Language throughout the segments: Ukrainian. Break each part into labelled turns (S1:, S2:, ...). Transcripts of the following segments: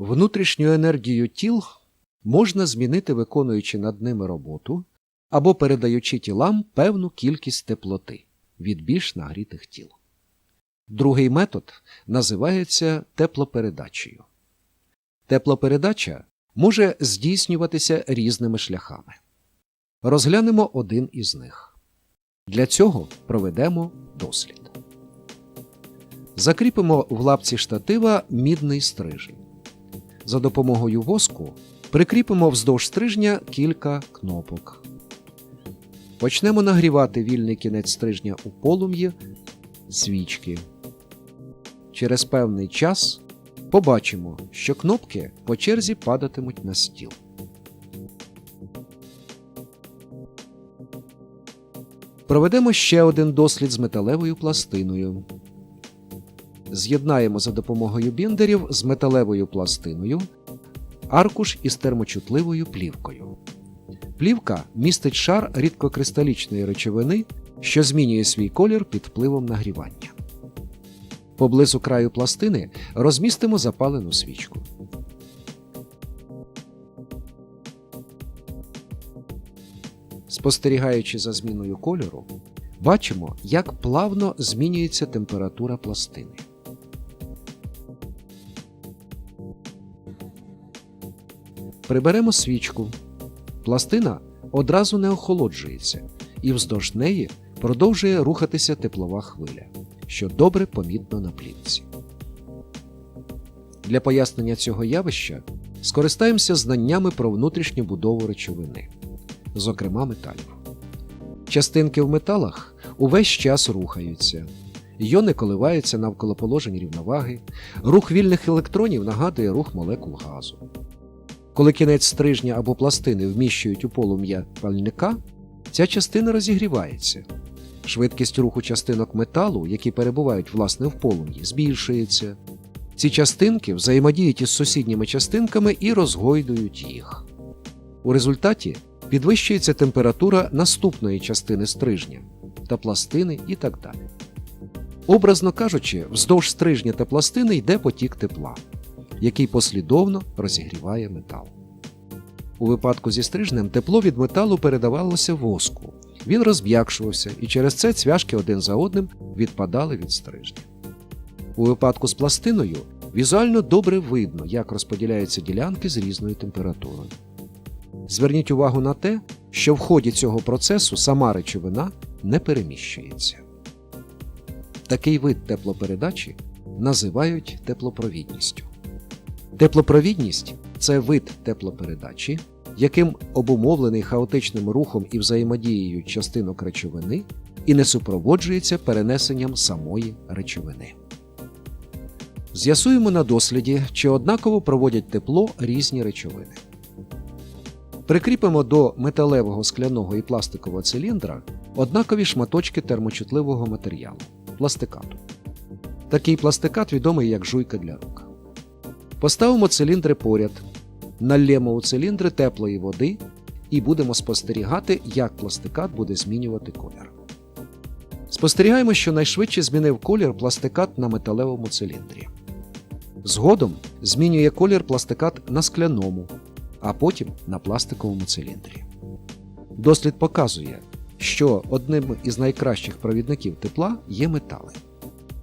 S1: Внутрішню енергію тіл можна змінити, виконуючи над ними роботу або передаючи тілам певну кількість теплоти від більш нагрітих тіл. Другий метод називається теплопередачею. Теплопередача може здійснюватися різними шляхами. Розглянемо один із них. Для цього проведемо дослід. Закріпимо в лапці штатива мідний стрижень. За допомогою воску прикріпимо вздовж стрижня кілька кнопок. Почнемо нагрівати вільний кінець стрижня у полум'ї свічки. Через певний час побачимо, що кнопки по черзі падатимуть на стіл. Проведемо ще один дослід з металевою пластиною. З'єднаємо за допомогою біндерів з металевою пластиною аркуш із термочутливою плівкою. Плівка містить шар рідкокристалічної речовини, що змінює свій колір під впливом нагрівання. Поблизу краю пластини розмістимо запалену свічку. Спостерігаючи за зміною кольору, бачимо, як плавно змінюється температура пластини. Приберемо свічку. Пластина одразу не охолоджується, і вздовж неї продовжує рухатися теплова хвиля, що добре помітно на плівці. Для пояснення цього явища скористаємося знаннями про внутрішню будову речовини, зокрема металів. Частинки в металах увесь час рухаються, йони коливаються навколо положень рівноваги, рух вільних електронів нагадує рух молекул газу. Коли кінець стрижня або пластини вміщують у полум'я пальника, ця частина розігрівається. Швидкість руху частинок металу, які перебувають власне в полум'ї, збільшується. Ці частинки взаємодіють із сусідніми частинками і розгойдують їх. У результаті підвищується температура наступної частини стрижня та пластини і так далі. Образно кажучи, вздовж стрижня та пластини йде потік тепла який послідовно розігріває метал. У випадку зі стрижнем тепло від металу передавалося воску. Він розм'якшувався, і через це цвяшки один за одним відпадали від стрижня. У випадку з пластиною візуально добре видно, як розподіляються ділянки з різною температурою. Зверніть увагу на те, що в ході цього процесу сама речовина не переміщується. Такий вид теплопередачі називають теплопровідністю. Теплопровідність це вид теплопередачі, яким обумовлений хаотичним рухом і взаємодією частинок речовини і не супроводжується перенесенням самої речовини. З'ясуємо на досліді, чи однаково проводять тепло різні речовини. Прикріпимо до металевого скляного і пластикового циліндра однакові шматочки термочутливого матеріалу пластикату. Такий пластикат відомий як жуйка для рук. Поставимо циліндри поряд, налємо у циліндри теплої води і будемо спостерігати, як пластикат буде змінювати колір. Спостерігаємо, що найшвидше змінив колір пластикат на металевому циліндрі. Згодом змінює колір пластикат на скляному, а потім на пластиковому циліндрі. Дослід показує, що одним із найкращих провідників тепла є метали.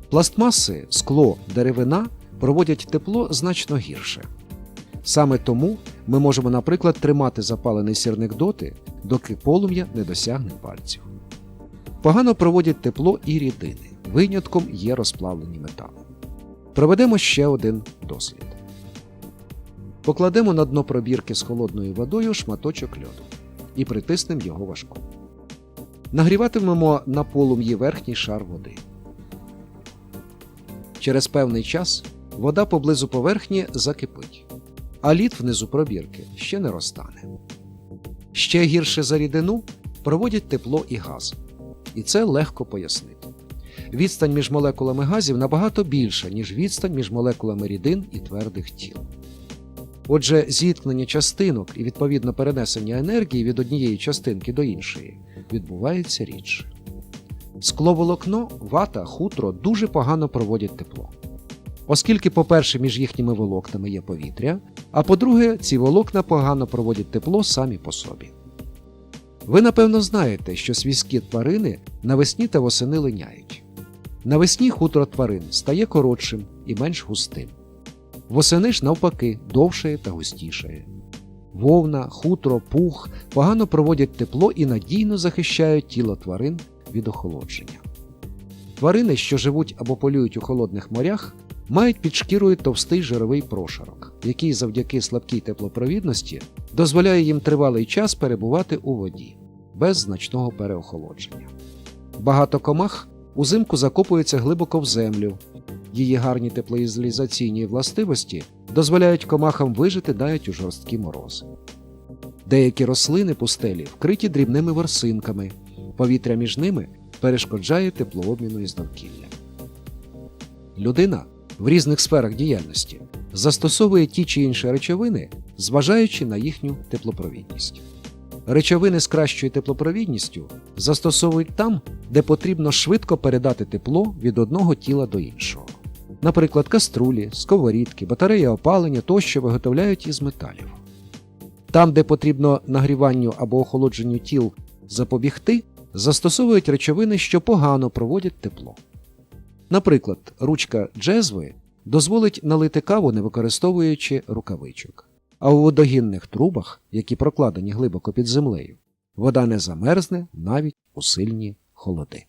S1: Пластмаси, скло, деревина проводять тепло значно гірше. Саме тому ми можемо, наприклад, тримати запалений сірник доти, доки полум'я не досягне пальців. Погано проводять тепло і рідини. Винятком є розплавлені метали. Проведемо ще один дослід. Покладемо на дно пробірки з холодною водою шматочок льоду і притиснемо його важко. Нагріватимемо на полум'ї верхній шар води. Через певний час вода поблизу поверхні закипить, а лід внизу пробірки ще не розтане. Ще гірше за рідину проводять тепло і газ, і це легко пояснити. Відстань між молекулами газів набагато більша, ніж відстань між молекулами рідин і твердих тіл. Отже, зіткнення частинок і відповідно перенесення енергії від однієї частинки до іншої відбувається рідше. Скловолокно, вата, хутро дуже погано проводять тепло. Оскільки, по-перше, між їхніми волокнами є повітря, а по-друге, ці волокна погано проводять тепло самі по собі. Ви напевно знаєте, що свійські тварини навесні та восени линяють. Навесні хутро тварин стає коротшим і менш густим. Восени ж навпаки довшає та густішає. Вовна, хутро, пух погано проводять тепло і надійно захищають тіло тварин від охолодження. Тварини, що живуть або полюють у холодних морях, мають під шкірою товстий жировий прошарок, який завдяки слабкій теплопровідності дозволяє їм тривалий час перебувати у воді без значного переохолодження. Багато комах узимку закопуються глибоко в землю. Її гарні теплоізолізаційні властивості дозволяють комахам вижити навіть у жорсткі морози. Деякі рослини пустелі вкриті дрібними ворсинками, повітря між ними перешкоджає теплообміну із довкіллям. Людина в різних сферах діяльності застосовує ті чи інші речовини, зважаючи на їхню теплопровідність. Речовини з кращою теплопровідністю застосовують там, де потрібно швидко передати тепло від одного тіла до іншого. Наприклад, каструлі, сковорідки, батареї опалення тощо виготовляють із металів. Там, де потрібно нагріванню або охолодженню тіл запобігти, застосовують речовини, що погано проводять тепло. Наприклад, ручка джезви дозволить налити каву, не використовуючи рукавичок. А у водогінних трубах, які прокладені глибоко під землею, вода не замерзне навіть у сильні холоди.